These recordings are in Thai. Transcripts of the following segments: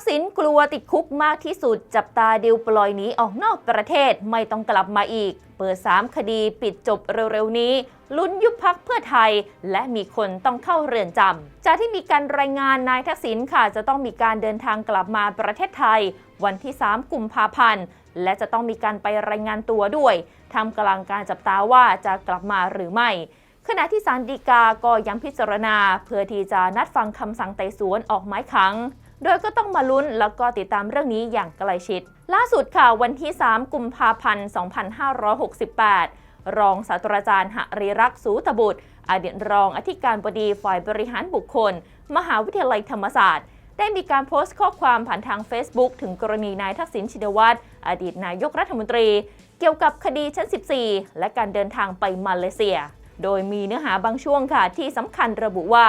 กษิณกลัวติดคุกมากที่สุด จับตาดิวปล่อยหนีออกนอกประเทศไม่ต้องกลับมาอีก เปิด 3 คดีปิดจบเร็วๆนี้ ลุ้นยุบพักเพื่อไทย และมีคนต้องเข้าเรือนจำจากที่มีการรายงานนายทักษิณค่ะ จะต้องมีการเดินทางกลับมาประเทศไทย วันที่ 3 กุมภาพันธ์ และจะต้องมีการไปรายงานตัวด้วยทำกลางการจับตาว่าจะกลับมาหรือไม่ขณะที่ศาลฎีกาก็ยังพิจารณา เพื่อที่จะนัดฟังคำสั่งไต่สวนออกหมายขัง โดยก็ต้องมาลุ้นแล้วก็ติดตามเรื่องนี้อย่างใกล้ชิด ล่าสุดค่ะวันที่ 3 กุมภาพันธ์ 2568 รองศาสตราจารย์หริรักษ์สูตบุตร อดีตรองอธิการบดีฝ่ายบริหารบุคคล มหาวิทยาลัยธรรมศาสตร์ได้มีการโพสต์ข้อความผ่านทาง Facebook ถึงกรณีนายทักษิณชินวัตรอดีตนายกรัฐมนตรี เกี่ยวกับคดีชั้น 14 และการเดินทางไปมาเลเซีย โดยมีเนื้อหาบางช่วงค่ะที่สำคัญระบุว่า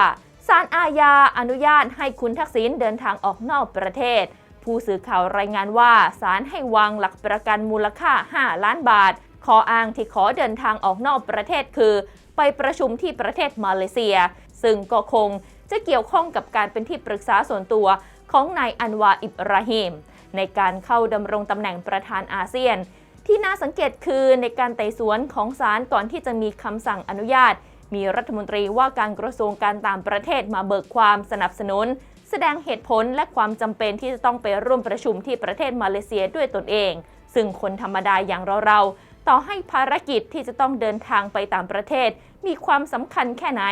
ศาลอาญาอนุญาตให้คุณทักษิณเดินทางออกนอกประเทศ ผู้สื่อข่าวรายงานว่าศาลให้วางหลักประกันมูลค่า 5 ล้านบาท ขออ้างที่ขอเดินทางออกนอกประเทศคือ ไปประชุมที่ประเทศมาเลเซีย ซึ่งก็คงจะเกี่ยวข้องกับการเป็นที่ปรึกษาส่วนตัวของนายอันวาอิบราฮิมในการเข้าดำรงตำแหน่งประธานอาเซียน ที่น่าสังเกตคือในการไต่สวนของศาลก่อนที่จะมีคำสั่งอนุญาต มีรัฐมนตรีว่าการกระทรวงการต่างประเทศมาเบิกความสนับสนุน แสดงเหตุผลและความจำเป็นที่จะต้องไปร่วมประชุมที่ประเทศมาเลเซียด้วยตนเอง ซึ่งคนธรรมดาอย่างเราๆต่อให้ภารกิจที่จะต้องเดินทางไปต่างประเทศ มีความสำคัญแค่ไหน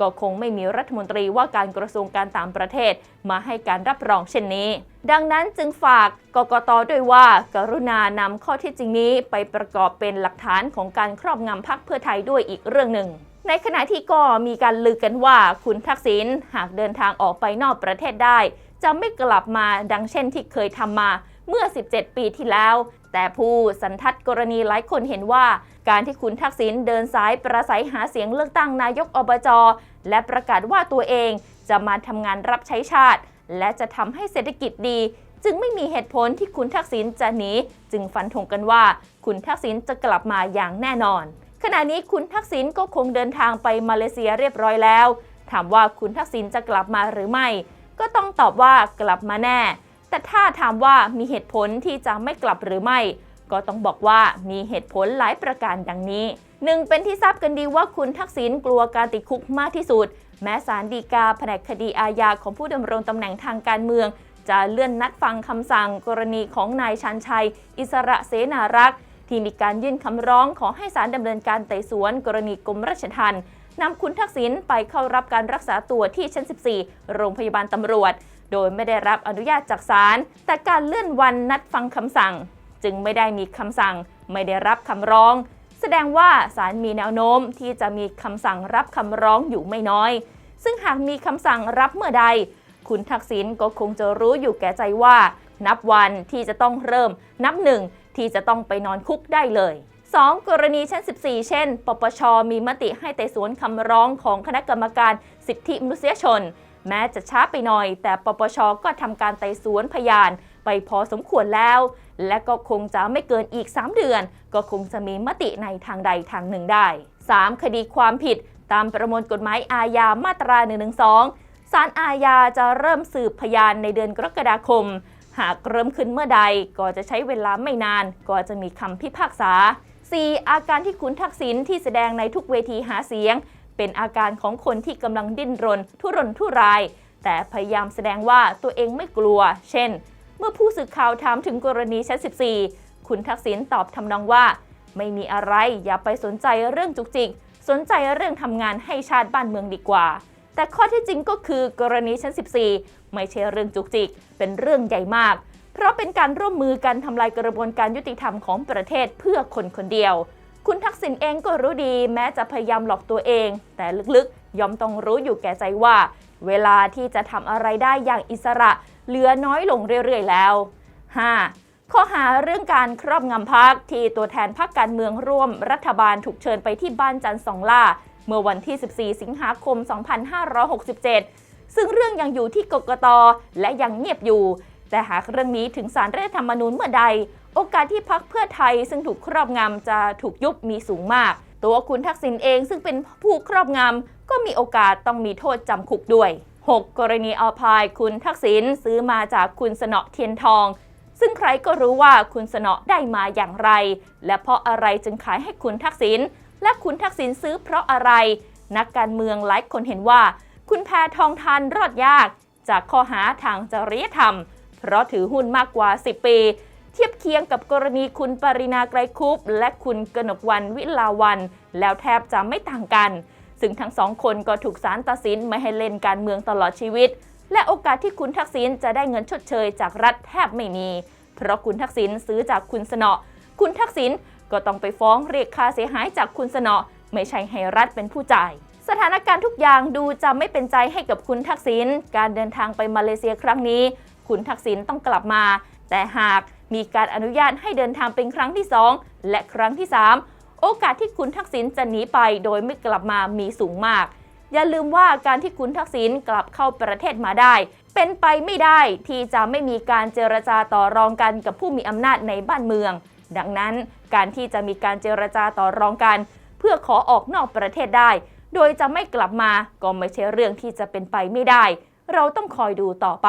ก็คงไม่มีรัฐมนตรีว่าการกระทรวงการต่างประเทศ มาให้การรับรองเช่นนี้ ดังนั้นจึงฝากกกตด้วยว่า กรุณานำข้อเที่จริงนี้ไปประกอบเป็นหลักฐานของการครอบงำพรรคเพื่อไทยด้วยอีกเรื่องหนึ่ง ในขณะที่ก็มีการลือกันว่าคุณทักษิณหากเดินทางออกไปนอกประเทศได้ จะไม่กลับมาดังเช่นที่เคยทำมาเมื่อ 17 ปีที่แล้ว แต่ผู้สันทัดกรณีหลายคนเห็นว่า การที่คุณทักษิณเดินสายประสัยหาเสียงเลือกตั้งนายกอบจและประกาศว่าตัวเองจะมาทำงานรับใช้ชาติ และจะทำให้เศรษฐกิจดี จึงไม่มีเหตุผลที่คุณทักษิณจะหนีจึงฟันธงกันว่า คุณทักษิณจะกลับมาอย่างแน่นอน ขณะนี้คุณทักษิณก็คงเดินทางไปมาเลเซียเรียบร้อยแล้ว ถามว่าคุณทักษิณจะกลับมาหรือไม่ ก็ต้องตอบว่ากลับมาแน่ แต่ถ้าถามว่ามีเหตุผลที่จะไม่กลับหรือไม่ ก็ต้องบอกว่ามีเหตุผลหลายประการดังนี้หนึ่งเป็นที่ทราบกันดีว่าคุณทักษิณกลัวการติดคุกมากที่สุด แม้ศาลฎีกาแผนกคดีอาญาของผู้ดำรงตำแหน่งทางการเมือง จะเลื่อนนัดฟังคำสั่งกรณีของนายชันชัย อิสระเสนารักษ์ ที่มีการยื่นคำร้องขอให้ศาลดำเนินการไต่สวน กรณีกรมราชทัณฑ์นำคุณทักษิณไปเข้ารับการรักษาตัวที่ชั้น 14 โรงพยาบาลตำรวจ โดยไม่ได้รับอนุญาตจากศาลแต่การเลื่อนวันนัดฟังคำสั่ง จึงไม่ได้มีคำสั่ง ไม่ได้รับคำร้อง แสดงว่าศาลมีแนวโน้มที่จะมีคำสั่งรับคำร้องอยู่ไม่น้อย ซึ่งหากมีคำสั่งรับเมื่อใด คุณทักษิณก็คงจะรู้อยู่แก่ใจว่า นับวันที่จะต้องเริ่มนับหนึ่ง ที่จะต้องไปนอนคุกได้เลย 2. กรณีชั้น 14 เช่น ปปช มีมติให้ไต่สวนคำร้องของคณะกรรมการสิทธิมนุษยชน แม้จะช้าไปหน่อย แต่ปปช ก็ทำการไต่สวนพยานไปพอสมควรแล้ว และก็คงจะไม่เกินอีก 3 เดือน ก็คงจะมีมติในทางใดทางหนึ่งได้ 3. คดีความผิดตามประมวลกฎหมายอาญามาตรา 112 ศาลอาญาจะเริ่มสืบพยานในเดือนกรกฎาคม หากเริ่มขึ้นเมื่อใดก็จะใช้เวลาไม่นาน ก็จะมีคำพิพากษา 4. อาการที่คุณทักษิณที่แสดงในทุกเวทีหาเสียง เป็นอาการของคนที่กำลังดิ้นรน ทุรนทุราย แต่พยายามแสดงว่าตัวเองไม่กลัว เช่น เมื่อผู้สื่อข่าวถามถึงกรณีชั้น 14 คุณทักษิณตอบทำนองว่า ไม่มีอะไรอย่าไปสนใจเรื่องจุกจิก สนใจเรื่องทำงานให้ชาติบ้านเมืองดีกว่า แต่ข้อที่จริงก็คือกรณีชั้น 14 ไม่ใช่เรื่องจุกจิก เป็นเรื่องใหญ่มาก เพราะเป็นการร่วมมือกันทำลายกระบวนการยุติธรรมของประเทศเพื่อคนคนเดียว คุณทักษิณเองก็รู้ดี แม้จะพยายามหลอกตัวเอง แต่ลึกๆ ยอมต้องรู้อยู่แก่ใจว่า เวลาที่จะทำอะไรได้อย่างอิสระ เหลือน้อยลงเรื่อยๆแล้ว 5. ข้อหาเรื่องการครอบงำพักที่ตัวแทนพรรคการเมืองร่วมรัฐบาลถูกเชิญไปที่บ้านจันทร์สองล่า เมื่อวันที่ 14 สิงหาคม 2567 ซึ่งเรื่องยังอยู่ที่กกตและยังเงียบอยู่ แต่หากเรื่องนี้ถึงสารรัฐธรรมนูญเมื่อใด โอกาสที่พักเพื่อไทยซึ่งถูกครอบงำจะถูกยุบมีสูงมาก ตัวคุณทักษิณเองซึ่งเป็นผู้ครอบงำก็มีโอกาสต้องมีโทษจำคุกด้วย 6 กรณีอาพายคุณทักษิณซื้อมาจากคุณสนอเทียนทอง ซึ่งใครก็รู้ว่าคุณสนอได้มาอย่างไร และเพราะอะไรจึงขายให้คุณทักษิณและคุณทักษิณซื้อเพราะอะไร นักการเมืองหลายคนเห็นว่า คุณแพทองทานรอดยาก จากข้อหาทางจริยธรรม เพราะถือหุ้นมากกว่า 10 ปี เทียบเคียงกับกรณีคุณปรินาไกรคุปและคุณกนกวันวิลาวัน แล้วแทบจะไม่ต่างกัน ซึ่งทั้งสองคนก็ถูกศาลตัดสินไม่ให้เล่นการเมืองตลอดชีวิต และโอกาสที่คุณทักษิณจะได้เงินชดเชยจากรัฐแทบไม่มี เพราะคุณทักษิณซื้อจากคุณสนอ คุณทักษิณก็ต้องไปฟ้องเรียกค่าเสียหายจากคุณสนอ ไม่ใช่ให้รัฐเป็นผู้จ่าย สถานการณ์ทุกอย่างดูจะไม่เป็นใจให้กับคุณทักษิณ การเดินทางไปมาเลเซียครั้งนี้ คุณทักษิณต้องกลับมา แต่หากมีการอนุญาตให้เดินทางเป็นครั้งที่ 2 และครั้งที่ 3 โอกาสที่คุณทักษิณจะหนีไปโดยไม่กลับมามีสูงมาก อย่าลืมว่าการที่คุณทักษิณกลับเข้าประเทศมาได้ เป็นไปไม่ได้ที่จะไม่มีการเจรจาต่อรองกันกับผู้มีอำนาจในบ้านเมือง ดังนั้นการที่จะมีการเจรจาต่อรองกัน เพื่อขอออกนอกประเทศได้ โดยจะไม่กลับมาก็ไม่ใช่เรื่องที่จะเป็นไปไม่ได้ เราต้องคอยดูต่อไป